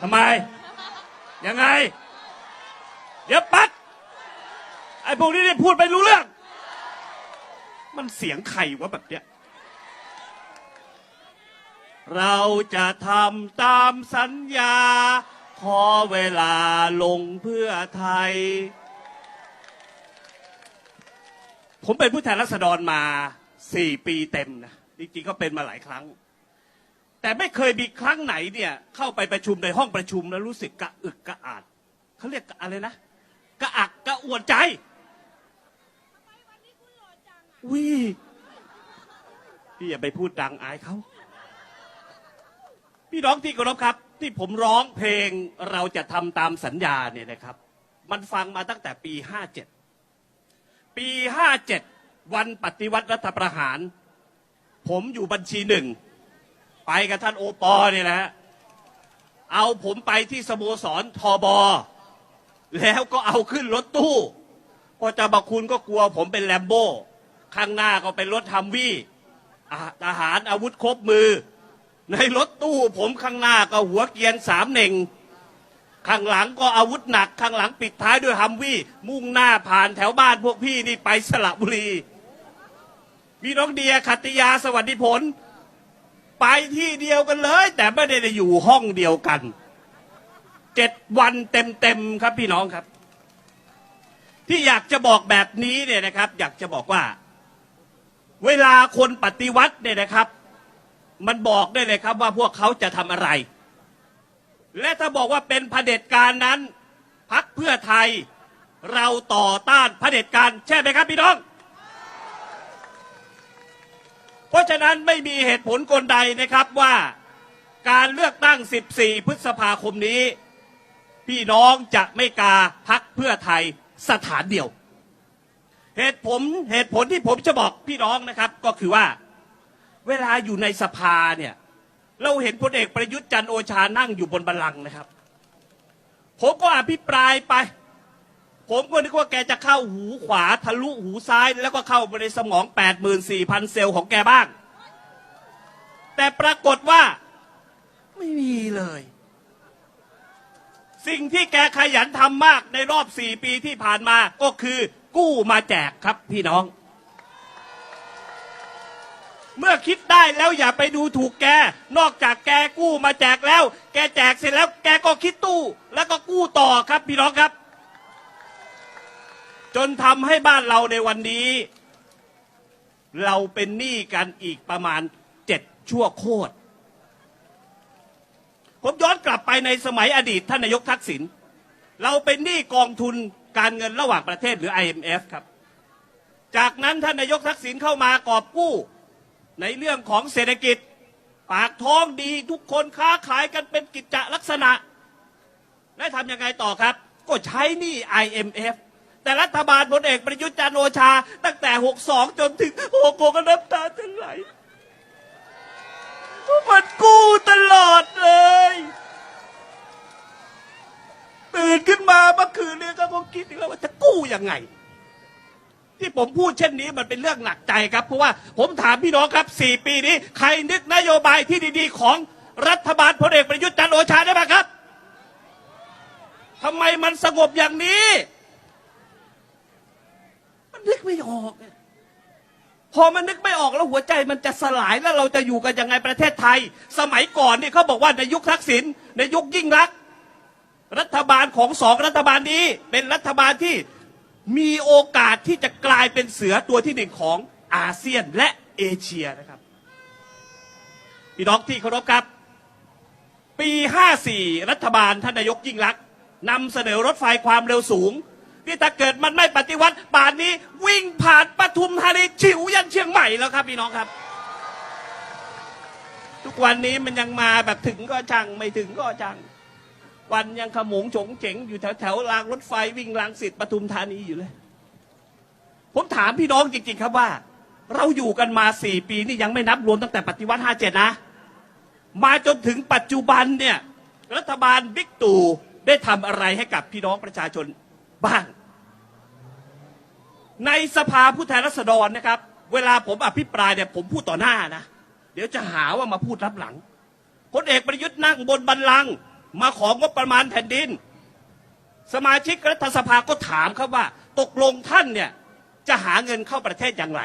ทำไม ยังไง เดี๋ยวปัด ไอ้พวกนี้ได้พูดไปรู้เรื่อง มันเสียงใครวะแบบเนี้ย เราจะทำตามสัญญา ขอเวลาลงเพื่อไทย ผมเป็นผู้แทนราษฎรมาสี่ปีเต็มนะ จริงๆก็เป็นมาหลายครั้ง แต่ไม่เคยมีครั้งไหนเนี่ย เข้าไปประชุมในห้องประชุมแล้วรู้สึกกระอึกกระอาดเขาเรียกอะไรนะกระอักกระอ่วนใจวิพี่อย่าไปพูดดังอายเขาพี่น้องที่เคารพครับ ที่ผมร้องเพลงเราจะทำตามสัญญาเนี่ยนะครับ มันฟังมาตั้งแต่ปี 57 ปี 57 วันปฏิวัติรัฐประหาร ผมอยู่บัญชีหนึ่ง ไปกับท่านโอปอเนี่ยนะฮะเอาผมไปที่สโมสรทอบอ แล้วก็เอาขึ้นรถตู้พอจะบักคุณก็กลัวผมเป็นแลมโบ้ข้างหน้าก็เป็นรถฮัมวี่ทหารอาวุธครบมือ ในรถตู้ผมข้างหน้าก็หัวเกียนสามเหน่งข้างหลังก็อาวุธหนัก ข้างหลังปิดท้ายด้วยฮัมวี่มุ่งหน้าผ่านแถวบ้านพวกพี่นี่ไปสระบุรี มีน้องเดียขัตติยาสวัสดิผล ไปที่เดียวกันเลย แต่ไม่ได้อยู่ห้องเดียวกันเจ็ดวันเต็มๆครับพี่น้องครับ ที่อยากจะบอกแบบนี้เนี่ยนะครับ อยากจะบอกว่า เวลาคนปฏิวัติเนี่ยนะครับ มันบอกได้เลยครับว่าพวกเขาจะทำอะไร และถ้าบอกว่าเป็นเผด็จการนั้นพักเพื่อไทยเราต่อต้านเผด็จการใช่ไหมครับพี่น้อง เพราะฉะนั้นไม่มีเหตุผลกลใดนะครับว่าการเลือกตั้ง 14 พฤษภาคมนี้ พี่น้องจะไม่กาพักเพื่อไทยสถานเดียว เหตุผลเหตุผลที่ผมจะบอกพี่น้องนะครับก็คือว่า เวลาอยู่ในสภาเนี่ยเราเห็นพลเอกประยุทธ์จันทร์โอชานั่งอยู่บนบัลลังก์นะครับ ผมก็อภิปรายไป ผมก็นึกว่าแกจะเข้าหูขวาทะลุหูซ้าย แล้วก็เข้าไปในสมอง 84,000 เซลล์ของแกบ้าง แต่ปรากฏว่า ไม่มีเลย สิ่งที่แกขยันทำมากในรอบ 4 ปีที่ผ่านมาก็คือ กู้มาแจกครับพี่น้อง เมื่อคิดได้แล้วอย่าไปดูถูกแก นอกจากแกกู้มาแจกแล้ว แกแจกเสร็จแล้ว แกก็คิดตู้ แล้วก็กู้ต่อครับพี่น้องครับ จนทำให้บ้านเราในวันนี้ เราเป็นหนี้กันอีกประมาณเจ็ดชั่วโคตร ผมย้อนกลับไปในสมัยอดีตท่านนายกทักษิณเราเป็นหนี้กองทุนการเงินระหว่างประเทศหรือ IMF ครับ จากนั้นท่านนายกทักษิณเข้ามากอบกู้ในเรื่องของเศรษฐกิจ ปากท้องดีทุกคนค้าขายกันเป็นกิจจลักษณะ และทำยังไงต่อครับ ก็ใช้หนี้ IMF แต่รัฐบาลพลเอกประยุทธ์จันทร์โอชา ตั้งแต่ 62 จนถึงโอ้โหก็น้ำตาจะไหลมันกู้ตลอดเลย ตื่นขึ้นมาเมื่อคืนนี้ก็คงคิดอีกแล้วว่าจะกู้ยังไง ที่ผมพูดเช่นนี้มันเป็นเรื่องหนักใจครับ เพราะว่าผมถามพี่น้องครับสี่ปีนี้ ใครนึกนโยบายที่ดีๆ ของรัฐบาลพลเอกประยุทธ์จันทร์โอชาได้ไหมครับทำไมมันสงบอย่างนี้ ออก พอมันนึกไม่ออกแล้วหัวใจมันจะสลายแล้วเราจะอยู่กันยังไงประเทศไทย สมัยก่อนนี่เขาบอกว่าในยุคทักษิณในยุคยิ่งรัก รัฐบาลของสองรัฐบาลนี้ เป็นรัฐบาลที่มีโอกาสที่จะกลายเป็นเสือตัวที่หนึ่งของอาเซียนและเอเชียนะครับพี่น้องที่เคารพครับ ปี 54 รัฐบาลท่านนายกยิ่งรักษณ์นำเสนอรถไฟความเร็วสูง ที่ถ้าเกิดมันไม่ปฏิวัติป่านนี้ วิ่งผ่านปทุมธานีฉิวยันเชียงใหม่แล้วครับพี่น้องครับ ทุกวันนี้มันยังมาแบบถึงก็จังไม่ถึงก็จัง วันยังขมงโฉงเจ๋งอยู่แถวแถวรางรถไฟวิ่งรางสิทธิ์ปทุมธานีอยู่เลย ผมถามพี่น้องจริง ๆ ครับว่า เราอยู่กันมาสี่ปีนี่ยังไม่นับรวมตั้งแต่ปฏิวัติห้าเจ็ดนะ มาจนถึงปัจจุบันเนี่ยรัฐบาลบิ๊กตู่ได้ทำอะไรให้กับพี่น้องประชาชน บ้าง ในสภาผู้แทนราษฎรนะครับ เวลาผมอภิปรายเนี่ยผมพูดต่อหน้านะ เดี๋ยวจะหาว่ามาพูดรับหลังพลเอกประยุทธ์นั่งบนบัลลัง มาของงบประมาณแผ่นดิน สมาชิกรัฐสภาก็ถามครับว่า ตกลงท่านเนี่ยจะหาเงินเข้าประเทศอย่างไร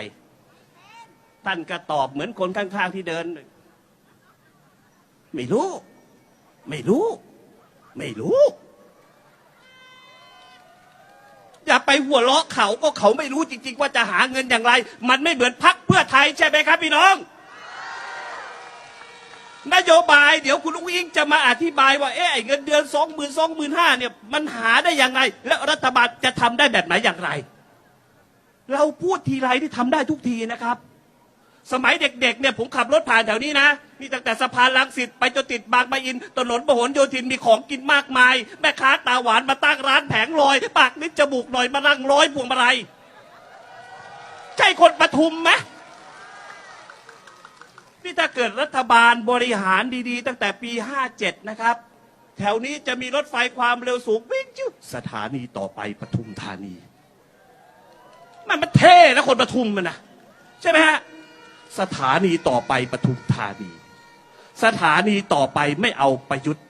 ท่านก็ตอบเหมือนคนข้างๆที่เดิน ไม่รู้ ไม่รู้ ไม่รู้ อย่าไปหัวเราะเขาก็เขาไม่รู้จริง ๆ ว่าจะหาเงินอย่างไร มันไม่เหมือนพักเพื่อไทยใช่ไหมครับพี่น้องนโยบายเดี๋ยวคุณลุงอิงจะมาอธิบายว่าเอ๊ะไอ้เงินเดือนสองหมื่นสองหมื่นห้าเนี่ยมันหาได้อย่างไร แล้วรัฐบาลจะทำได้แบบไหนอย่างไร เราพูดทีไรที่ทำได้ทุกทีนะครับ สมัยเด็กๆเนี่ยผมขับรถผ่านแถวนี้นะนี่ตั้งแต่สะพานลังสิตไปจนติดบางปะอินถนนพหลโยธินมีของกินมากมาย แม่ค้าตาหวานมาตั้งร้านแผงลอย ปากนิดจมูกหน่อยมานั่งร้อยพวงมาลัยใช่คนปทุมไหมนี่ถ้าเกิดรัฐบาลบริหารดีๆ ตั้งแต่ปี 57 นะครับ แถวนี้จะมีรถไฟความเร็วสูงวิ่งจุดสถานีต่อไปปทุมธานี มันมันเท่นะคนปทุมมันนะใช่ไหมฮะ สถานีต่อไปปทุมธานี สถานีต่อไปไม่เอาประยุทธ์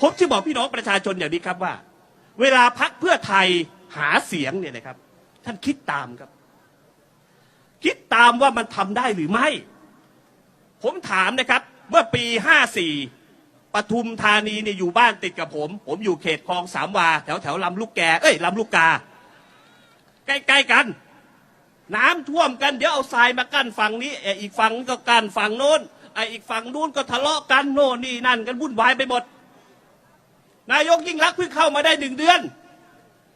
ผมจะบอกพี่น้องประชาชนอย่างนี้ครับว่า เวลาพักเพื่อไทยหาเสียงเนี่ยนะครับ ท่านคิดตามครับ คิดตามว่ามันทำได้หรือไม่ ผมถามนะครับ เมื่อปี 54ปทุมธานีเนี่ยอยู่บ้านติดกับผม ผมอยู่เขตคลองสามวา แถวแถวลำลูกแก เอ้ยลำลูกกา ใกล้ๆกัน น้ำท่วมกันเดี๋ยวเอาทรายมากั้นฝั่งนี้เอ่ออีกฝั่งก็กั้นฝั่งโน้นไอ้อีกฝั่งนู้นก็ทะเลาะกันโน่นนี่นั่นกันวุ่นวายไปหมด นายกยิ่งรักเพิ่งเข้ามาได้หนึ่งเดือน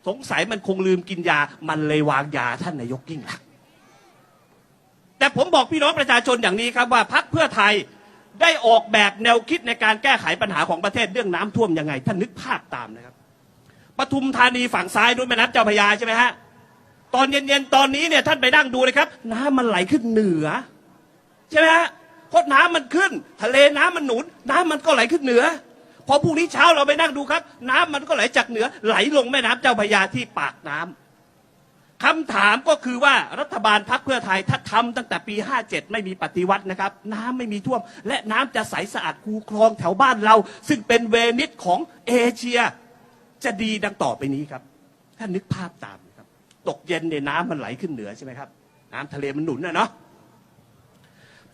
สงสัยมันคงลืมกินยา มันเลยวางยาท่านนายกยิ่งรัก แต่ผมบอกพี่น้องประชาชนอย่างนี้ครับว่าพักเพื่อไทยได้ออกแบบแนวคิดในการแก้ไขปัญหาของประเทศเรื่องน้ำท่วมยังไง ท่านนึกภาพตามนะครับปทุมธานีฝั่งซ้ายด้วยแม่น้ำเจ้าพระยาใช่ไหมฮะ ตอนเย็นๆตอนนี้เนี่ยท่านไปนั่งดูเลยครับ น้ำมันไหลขึ้นเหนือ ใช่ไหมฮะเพราะน้ำมันขึ้น ทะเลน้ำมันหนุน น้ำมันก็ไหลขึ้นเหนือ พอพรุ่งนี้เช้าเราไปนั่งดูครับ น้ำมันก็ไหลจากเหนือ ไหลลงแม่น้ำเจ้าพระยาที่ปากน้ำคำถามก็คือว่ารัฐบาลพักเพื่อไทยถ้าทำตั้งแต่ปี 57 ไม่มีปฏิวัตินะครับ น้ำไม่มีท่วม และน้ำจะใสสะอาดคูคลองแถวบ้านเรา ซึ่งเป็นเวนิสของเอเชีย จะดีดังต่อไปนี้ครับ ท่านนึกภาพตาม ตกเย็นเนี่ยน้ำมันไหลขึ้นเหนือใช่ไหมครับ น้ำทะเลมันหนุนนะเนาะ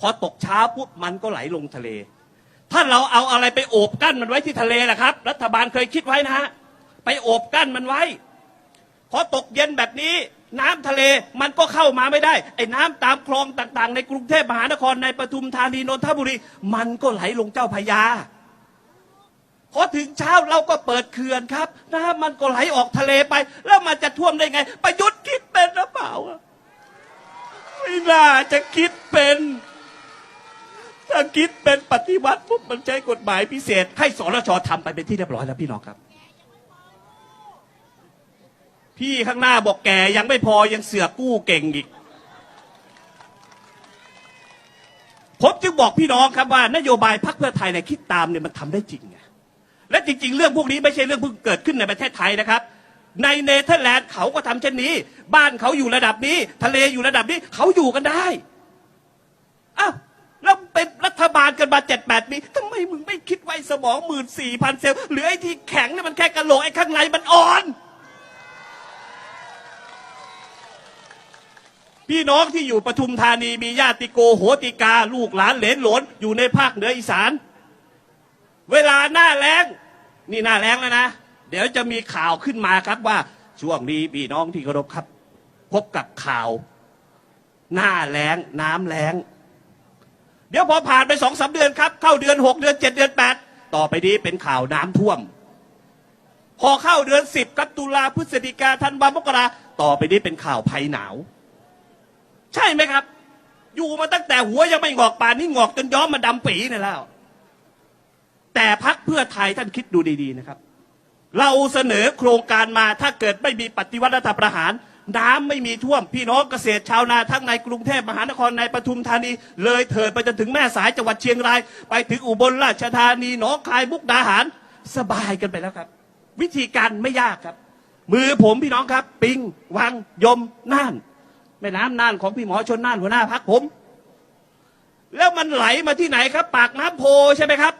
พอตกเช้าปุ๊บมันก็ไหลลงทะเล ถ้าเราเอาอะไรไปโอบกั้นมันไว้ที่ทะเลแหละครับ รัฐบาลเคยคิดไว้นะฮะไปโอบกั้นมันไว้พอตกเย็นแบบนี้น้ำทะเลมันก็เข้ามาไม่ได้ ไอ้น้ำตามคลองต่างๆ ในกรุงเทพมหานครในปทุมธานีนนทบุรี มันก็ไหลลงเจ้าพยา พอถึงเช้าเราก็เปิดเขื่อนครับน้ำมันก็ไหลออกทะเลไป แล้วมันจะท่วมได้ไง ประยุทธ์คิดเป็นหรือเปล่าไม่น่าจะคิดเป็นถ้าคิดเป็นปฏิวัติปุ๊บมันใช้กฎหมายพิเศษ ให้สรชทำไปเป็นที่เรียบร้อยแล้วพี่น้องครับ พี่ข้างหน้าบอกแกยังไม่พอยังเสือกกู้เก่งอีกผมจึงบอกพี่น้องครับว่านโยบายพรรคเพื่อไทยเนี่ยคิดตามเนี่ยมันทำได้จริงไง และจริง ๆ เรื่องพวกนี้ไม่ใช่เรื่องเพิ่งเกิดขึ้นในประเทศไทยนะครับ ในเนเธอร์แลนด์เขาก็ทำเช่นนี้ บ้านเขาอยู่ระดับนี้ ทะเลอยู่ระดับนี้เขาอยู่กันได้อ้าวแล้วเป็นรัฐบาลกันมาเจ็ดแปดปีทำไมมึงไม่คิดไว้สมองหมื่นสี่พันเซลล์หรือไอ้ที่แข็งเนี่ยมันแค่กระโหลกไอ้ข้างในมันอ่อน พี่น้องที่อยู่ปทุมธานีมีญาติโกโหติกา ลูกหลานเหลนหลนอยู่ในภาคเหนืออีสาน เวลาหน้าแล้งนี่หน้าแล้งแล้วนะ เดี๋ยวจะมีข่าวขึ้นมาครับว่าช่วงนี้พี่น้องที่เคารพครับ พบกับข่าว หน้าแล้งน้ำแล้ง เดี๋ยวพอผ่านไปสองสาเดือนครับ เข้าเดือนหกเดือนเจ็ดเดือนแปดต่อไปนี้เป็นข่าวน้ำท่วม พอเข้าเดือนสิบครับตุลาพฤศจิกาธันวามกราต่อไปนี้เป็นข่าวภัยหนาว ใช่ไหมครับ อยู่มาตั้งแต่หัวยังไม่งอกป่านนี่งอกจนย้อมมาดำปีนี่แล้ว แต่พักเพื่อไทยท่านคิดดูดีๆนะครับ เราเสนอโครงการมาถ้าเกิดไม่มีปฏิวัติรัฐประหาร น้ำไม่มีท่วมพี่น้องเกษตรชาวนาทั้งในกรุงเทพมหานครในปทุมธานี เลยเถิดไปจนถึงแม่สายจังหวัดเชียงราย ไปถึงอุบลราชธานีหนองคายมุกดาหาร สบายกันไปแล้วครับ วิธีการไม่ยากครับ มือผมพี่น้องครับ ปิงวังยมน่านแม่น้ำน่านของพี่หมอชนน่านหัวหน้าพักผม แล้วมันไหลมาที่ไหนครับ ปากน้ำโพใช่ไหมครับ